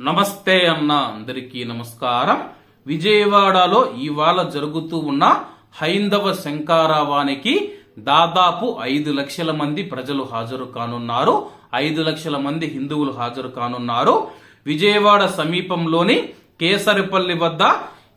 నమస్తే అన్న అందరికీ నమస్కారం. విజయవాడలో ఇవాళ జరుగుతూ ఉన్న హైందవ శంకారావానికి దాదాపు ఐదు లక్షల మంది ప్రజలు హాజరు కానున్నారు. ఐదు లక్షల మంది హిందువులు హాజరు కానున్నారు. విజయవాడ సమీపంలోని కేసరిపల్లి వద్ద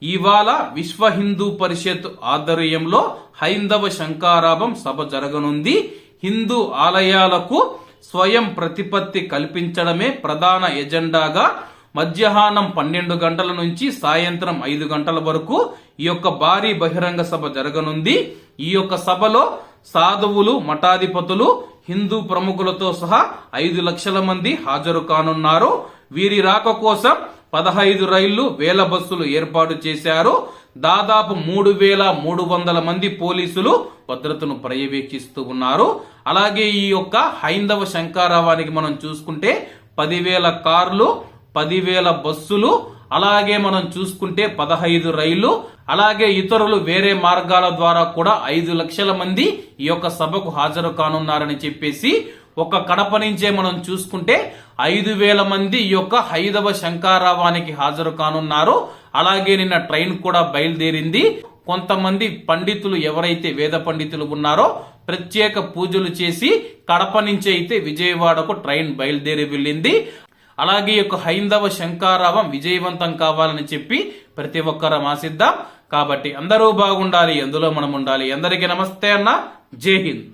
ఇవాళ విశ్వ హిందూ పరిషత్ ఆధ్వర్యంలో హైందవ శంకారాభం సభ జరగనుంది. హిందూ ఆలయాలకు స్వయం ప్రతిపత్తి కల్పించడమే ప్రధాన ఎజెండాగా మధ్యాహ్నం పన్నెండు గంటల నుంచి సాయంత్రం ఐదు గంటల వరకు ఈ యొక్క భారీ బహిరంగ సభ జరగనుంది. ఈ యొక్క సభలో సాధువులు మఠాధిపతులు హిందూ ప్రముఖులతో సహా ఐదు లక్షల మంది హాజరు కానున్నారు. వీరి రాక కోసం పదహైదు రైళ్ళు వేల బస్సులు ఏర్పాటు చేశారు. దాదాపు మూడు వేల మూడు వందల మంది పోలీసులు భద్రతను పర్యవేక్షిస్తూ ఉన్నారు. అలాగే ఈ యొక్క హైందవ శంకారావానికి మనం చూసుకుంటే పదివేల కార్లు పదివేల బస్సులు అలాగే మనం చూసుకుంటే పదహైదు రైళ్ళు అలాగే ఇతరులు వేరే మార్గాల ద్వారా కూడా ఐదు లక్షల మంది ఈ యొక్క సభకు హాజరు కానున్నారని చెప్పేసి ఒక కడప నుంచే మనం చూసుకుంటే ఐదు వేల మంది ఈ యొక్క హైదవ శంకారావానికి హాజరు కానున్నారు. అలాగే నిన్న ట్రైన్ కూడా బయలుదేరింది. కొంతమంది పండితులు ఎవరైతే వేద పండితులు ఉన్నారో ప్రత్యేక పూజలు చేసి కడప నుంచి అయితే విజయవాడకు ట్రైన్ బయలుదేరి వెళ్ళింది. అలాగే యొక్క హైందవ శంకారావం విజయవంతం కావాలని చెప్పి ప్రతి ఒక్కరం ఆశిద్దాం. కాబట్టి అందరూ బాగుండాలి ఎందులో మనం ఉండాలి. అందరికీ నమస్తే అన్న. జై హింద్.